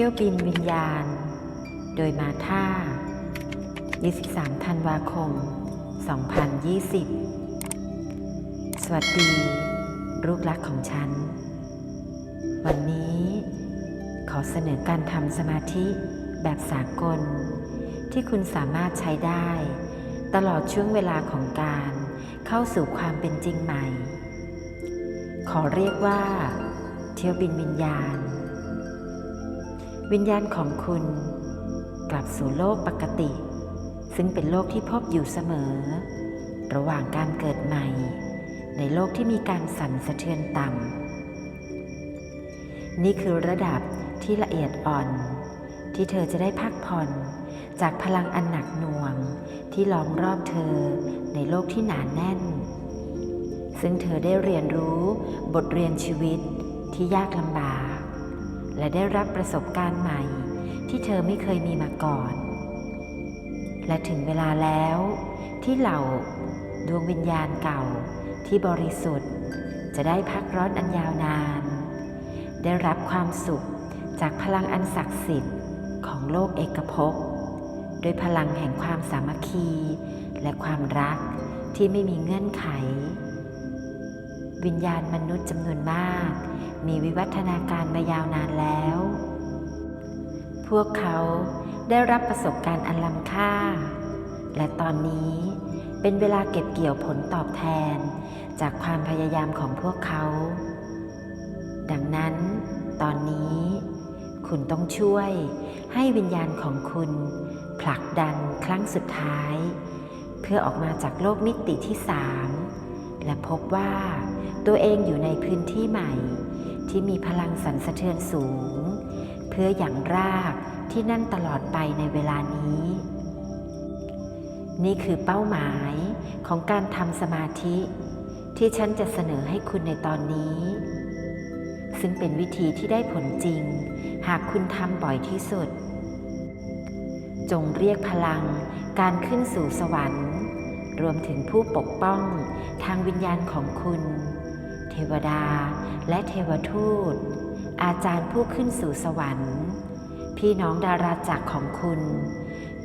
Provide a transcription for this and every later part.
ที่ยวบินวิญญาณ โดยมาท่า 23 ธันวาคม 2020 สวัสดีลูกรักของฉัน วันนี้ขอเสนอการทำสมาธิแบบสากล ที่คุณสามารถใช้ได้ ตลอดช่วงเวลาของการเข้าสู่ความเป็นจริงใหม่ ขอเรียกว่า เที่ยวบินวิญญาณ วิญญาณของคุณกลับสู่โลกปกติ ซึ่งเป็นโลกที่พบอยู่เสมอ ระหว่างการเกิดใหม่ ในโลกที่มีการสั่นสะเทือนต่ำนี่คือระดับที่ละเอียดอ่อน ที่เธอจะได้พักผ่อนจากพลังอันหนักหน่วงที่ล้อมรอบเธอในโลกที่หนานแน่น ซึ่งเธอได้เรียนรู้บทเรียนชีวิตที่ยากลำบาก และได้รับประสบการณ์ใหม่ ที่เธอไม่เคยมีมาก่อน และถึงเวลาแล้ว ที่เหล่า ดวงวิญญาณเก่าที่บริสุทธิ์ จะได้พักร้อนอันยาวนาน ได้รับความสุขจากพลังอันศักดิ์สิทธิ์ของโลกเอกภพโดยพลังแห่งความสามัคคี และความรักที่ไม่มีเงื่อนไข วิญญาณมนุษย์จำนวนมาก มีวิวัฒนาการมายาวนานแล้ว พวกเขาได้รับประสบการณ์อันล้ำค่า และตอนนี้เป็นเวลาเก็บเกี่ยวผลตอบแทนจากความพยายามของพวกเขา ดังนั้นตอนนี้ คุณต้องช่วยให้วิญญาณของคุณ ผลักดันครั้งสุดท้าย เพื่อออกมาจากโลกมิติที่สามและพบว่า ตัวเองอยู่ในพื้นที่ใหม่ ที่มีพลังสั่นสะเทือนสูง เพื่ออย่างรากที่นั่นตลอดไปในเวลานี้ นี่คือเป้าหมายของการทำสมาธิ ที่ฉันจะเสนอให้คุณในตอนนี้ ซึ่งเป็นวิธีที่ได้ผลจริง หากคุณทำบ่อยที่สุด จงเรียกพลังการขึ้นสู่สวรรค์รวมถึงผู้ปกป้องทางวิญญาณของคุณ ทวดาและเทวทูต อาจารย์ผู้ขึ้นสู่สวรรค์ พี่น้องดาราจักรของคุณ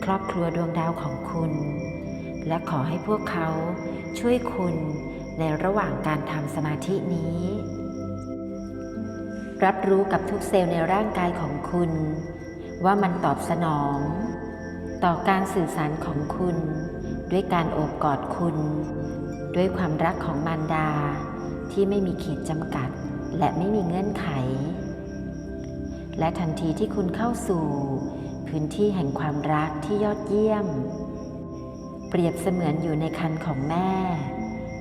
ครอบครัวดวงดาวของคุณ และขอให้พวกเขาช่วยคุณในระหว่างการทำสมาธินี้ รับรู้กับทุกเซลล์ในร่างกายของคุณ ว่ามันตอบสนอง ต่อการสื่อสารของคุณ ด้วยการโอบกอดคุณ ด้วยความรักของมารดา ที่ไม่มีขีดจำกัด และไม่มีเงื่อนไข และทันทีที่คุณเข้าสู่ พื้นที่แห่งความรักที่ยอดเยี่ยม เปรียบเสมือนอยู่ในคันของแม่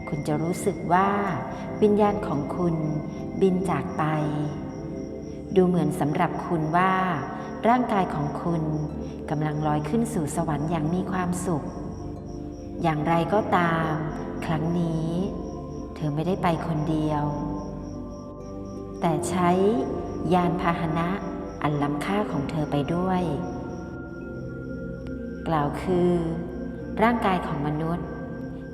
คุณจะรู้สึกว่า วิญญาณของคุณบินจากไป ดูเหมือนสำหรับคุณว่า ร่างกายของคุณกำลังลอยขึ้นสู่สวรรค์อย่างมีความสุข อย่างไรก็ตาม ครั้งนี้ ธอไม่ได้ไปคนเดียว แต่ใช้ยานพาหนะอันล้ำค่าของเธอไปด้วย กล่าวคือ ร่างกายของมนุษย์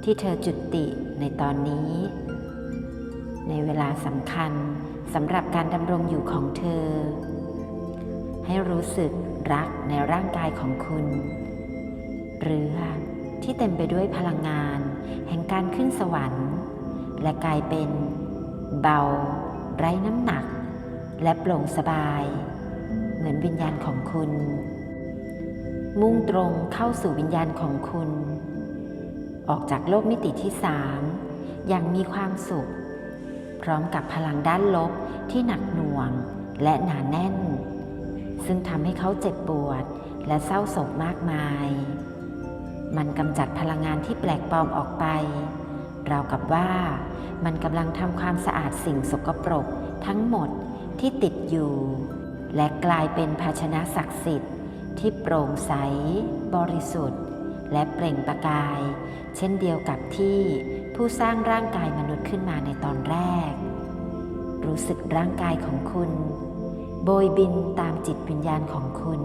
ที่เธอจุติในตอนนี้ ในเวลาสำคัญสำหรับการดำรงอยู่ของเธอ ให้รู้สึกรักในร่างกายของคุณเรือที่เต็มไปด้วยพลังงาน แห่งการขึ้นสวรรค์ และกลายเป็น เบา ไร้น้ำหนัก และโปร่งสบาย เหมือนวิญญาณของคุณ มุ่งตรงเข้าสู่วิญญาณของคุณ ออกจากโลกมิติที่สามอย่างมีความสุข พร้อมกับพลังด้านลบที่หนักหน่วงและหนาแน่น ซึ่งทำให้เขาเจ็บปวดและเศร้าโศกมากมาย มันกำจัดพลังงานที่แปลกปลอมออกไป ราวกับว่ามันกำลังทำความสะอาดสิ่งสกปรกทั้งหมดที่ติดอยู่ และกลายเป็นภาชนะศักดิ์สิทธิ์ ที่โปร่งใส บริสุทธิ์ และเปล่งประกาย เช่นเดียวกับที่ผู้สร้างร่างกายมนุษย์ขึ้นมาในตอนแรก รู้สึกร่างกายของคุณ โบยบินตามจิตวิญญาณของคุณ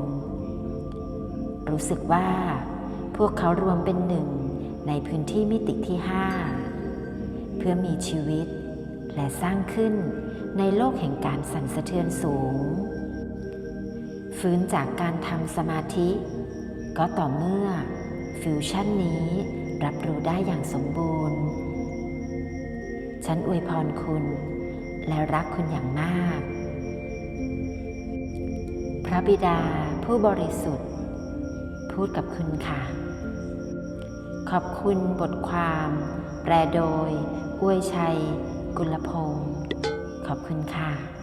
รู้สึกว่า พวกเขารวมเป็นหนึ่งในพื้นที่มิติที่ห้า เพื่อมีชีวิต และสร้างขึ้นในโลกแห่งการสั่นสะเทือนสูง ฟื้นจากการทำสมาธิ ก็ต่อเมื่อฟิวชั่นนี้รับรู้ได้อย่างสมบูรณ์ ฉันอวยพรคุณ และรักคุณอย่างมาก พระบิดาผู้บริสุทธิ์ พูดกับคุณค่ะ ขอบคุณบทความ แปลโดย อวยชัย กุลพงศ์ขอบคุณค่ะ